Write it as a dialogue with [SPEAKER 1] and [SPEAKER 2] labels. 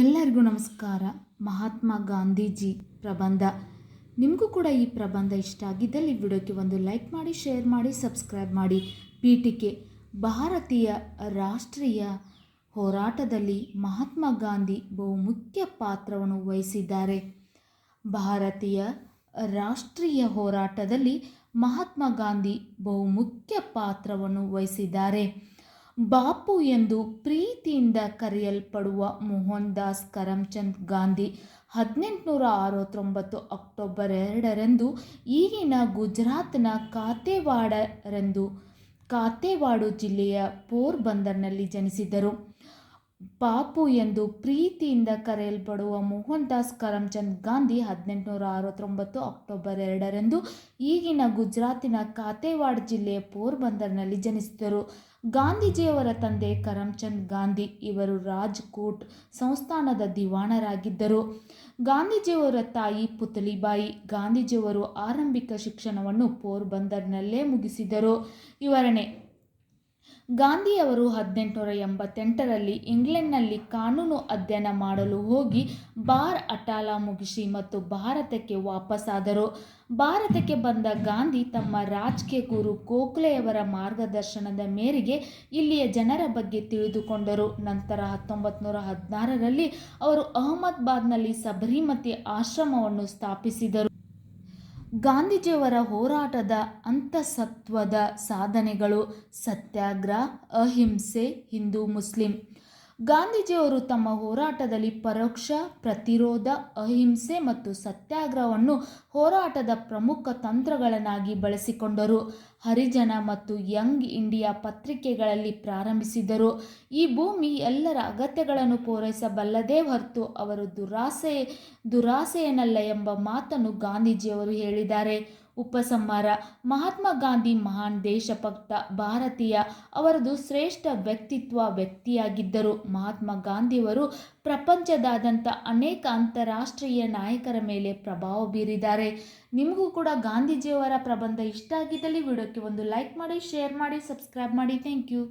[SPEAKER 1] ಎಲ್ಲರಿಗೂ ನಮಸ್ಕಾರ. ಮಹಾತ್ಮ ಗಾಂಧೀಜಿ ಪ್ರಬಂಧ. ನಿಮಗೂ ಕೂಡ ಈ ಪ್ರಬಂಧ ಇಷ್ಟ ಆಗಿದ್ದಲ್ಲಿ ವಿಡಿಯೋಕ್ಕೆ ಒಂದು ಲೈಕ್ ಮಾಡಿ, ಶೇರ್ ಮಾಡಿ, ಸಬ್ಸ್ಕ್ರೈಬ್ ಮಾಡಿ. ಪೀಠಿಕೆ ಭಾರತೀಯ ರಾಷ್ಟ್ರೀಯ ಹೋರಾಟದಲ್ಲಿ ಮಹಾತ್ಮ ಗಾಂಧಿ ಬಹುಮುಖ್ಯ ಪಾತ್ರವನ್ನು ವಹಿಸಿದ್ದಾರೆ. ಭಾರತೀಯ ರಾಷ್ಟ್ರೀಯ ಹೋರಾಟದಲ್ಲಿ ಮಹಾತ್ಮ ಗಾಂಧಿ ಬಹುಮುಖ್ಯ ಪಾತ್ರವನ್ನು ವಹಿಸಿದ್ದಾರೆ. ಬಾಪು ಎಂದು ಪ್ರೀತಿಯಿಂದ ಕರೆಯಲ್ಪಡುವ ಮೋಹನ್ ದಾಸ್ ಕರಮ್ಚಂದ್ ಗಾಂಧಿ ಹದಿನೆಂಟುನೂರ ಅರವತ್ತೊಂಬತ್ತು ಅಕ್ಟೋಬರ್ ಎರಡರಂದು ಈಗಿನ ಗುಜರಾತ್ನ ಕಾತೆವಾಡರೆಂದು, ಕಾತೆವಾಡು ಜಿಲ್ಲೆಯ ಪೋರ್ಬಂದರ್ನಲ್ಲಿ ಜನಿಸಿದರು ಬಾಪು ಎಂದು ಪ್ರೀತಿಯಿಂದ ಕರೆಯಲ್ಪಡುವ ಮೋಹನ್ ದಾಸ್ ಕರಮ್ಚಂದ್ ಗಾಂಧಿ ಹದಿನೆಂಟುನೂರ ಅರವತ್ತೊಂಬತ್ತು ಅಕ್ಟೋಬರ್ ಎರಡರಂದು ಈಗಿನ ಗುಜರಾತಿನ ಕಾತೆವಾಡ್ ಜಿಲ್ಲೆಯ ಪೋರ್ಬಂದರ್ನಲ್ಲಿ ಜನಿಸಿದರು. ಗಾಂಧೀಜಿಯವರ ತಂದೆ ಕರಮ್ಚಂದ್ ಗಾಂಧಿ ಇವರು ರಾಜ್ಕೋಟ್ ಸಂಸ್ಥಾನದ ದಿವಾಣರಾಗಿದ್ದರು. ಗಾಂಧೀಜಿಯವರ ತಾಯಿ ಪುತಲಿಬಾಯಿ ಗಾಂಧೀಜಿಯವರು ಆರಂಭಿಕ ಶಿಕ್ಷಣವನ್ನು ಪೋರ್ಬಂದರ್ನಲ್ಲೇ ಮುಗಿಸಿದರು. ವಿವರಣೆ ಗಾಂಧಿಯವರು ಹದಿನೆಂಟುನೂರ ಎಂಬತ್ತೆಂಟರಲ್ಲಿ ಇಂಗ್ಲೆಂಡ್ನಲ್ಲಿ ಕಾನೂನು ಅಧ್ಯಯನ ಮಾಡಲು ಹೋಗಿ ಬಾರ್ ಅಟಾಲ ಮುಗಿಸಿ ಮತ್ತು ಭಾರತಕ್ಕೆ ವಾಪಸ್ಸಾದರು ಭಾರತಕ್ಕೆ ಬಂದ ಗಾಂಧಿ ತಮ್ಮ ರಾಜಕೀಯ ಗುರು ಗೋಖಲೆಯವರ ಮಾರ್ಗದರ್ಶನದ ಮೇರೆಗೆ ಇಲ್ಲಿಯ ಜನರ ಬಗ್ಗೆ ತಿಳಿದುಕೊಂಡರು. ನಂತರ ಹತ್ತೊಂಬತ್ತು ನೂರ ಹದಿನಾರರಲ್ಲಿ ಅವರು ಅಹಮದಾಬಾದ್ನಲ್ಲಿ ಸಬರಿಮತಿ ಆಶ್ರಮವನ್ನು ಸ್ಥಾಪಿಸಿದರು. ಗಾಂಧೀಜಿಯವರ ಹೋರಾಟದ ಅಂತಸತ್ವದ ಸಾಧನೆಗಳು ಸತ್ಯಾಗ್ರಹ ಅಹಿಂಸೆ ಹಿಂದೂ ಮುಸ್ಲಿಂ. ಗಾಂಧೀಜಿಯವರು ತಮ್ಮ ಹೋರಾಟದಲ್ಲಿ ಪರೋಕ್ಷ ಪ್ರತಿರೋಧ, ಅಹಿಂಸೆ ಮತ್ತು ಸತ್ಯಾಗ್ರಹವನ್ನು ಹೋರಾಟದ ಪ್ರಮುಖ ತಂತ್ರಗಳನ್ನಾಗಿ ಬಳಸಿಕೊಂಡರು. ಹರಿಜನ ಮತ್ತು ಯಂಗ್ ಇಂಡಿಯಾ ಪತ್ರಿಕೆಗಳಲ್ಲಿ ಪ್ರಾರಂಭಿಸಿದರು. ಈ ಭೂಮಿ ಎಲ್ಲರ ಅಗತ್ಯಗಳನ್ನು ಪೂರೈಸಬಲ್ಲದೇ ಹೊರತು ಅವರು ದುರಾಸೆ ದುರಾಸೆಯನ್ನಲ್ಲ ಎಂಬ ಮಾತನ್ನು ಗಾಂಧೀಜಿಯವರು ಹೇಳಿದ್ದಾರೆ. ಉಪಸಂಹಾರ. ಮಹಾತ್ಮ ಗಾಂಧಿ ಮಹಾನ್ ದೇಶಭಕ್ತ ಭಾರತೀಯ ಅವರದು ಶ್ರೇಷ್ಠ ವ್ಯಕ್ತಿತ್ವ ವ್ಯಕ್ತಿಯಾಗಿದ್ದರು. ಮಹಾತ್ಮ ಗಾಂಧಿಯವರು ಪ್ರಪಂಚದಾದ್ಯಂತ ಅನೇಕ ಅಂತಾರಾಷ್ಟ್ರೀಯ ನಾಯಕರ ಮೇಲೆ ಪ್ರಭಾವ ಬೀರಿದ್ದಾರೆ. ನಿಮಗೂ ಕೂಡ ಗಾಂಧೀಜಿಯವರ ಪ್ರಬಂಧ ಇಷ್ಟ ಆಗಿದ್ದಲ್ಲಿ ವಿಡಿಯೋಕ್ಕೆ ಒಂದು ಲೈಕ್ ಮಾಡಿ, ಶೇರ್ ಮಾಡಿ, ಸಬ್ಸ್ಕ್ರೈಬ್ ಮಾಡಿ. Thank you.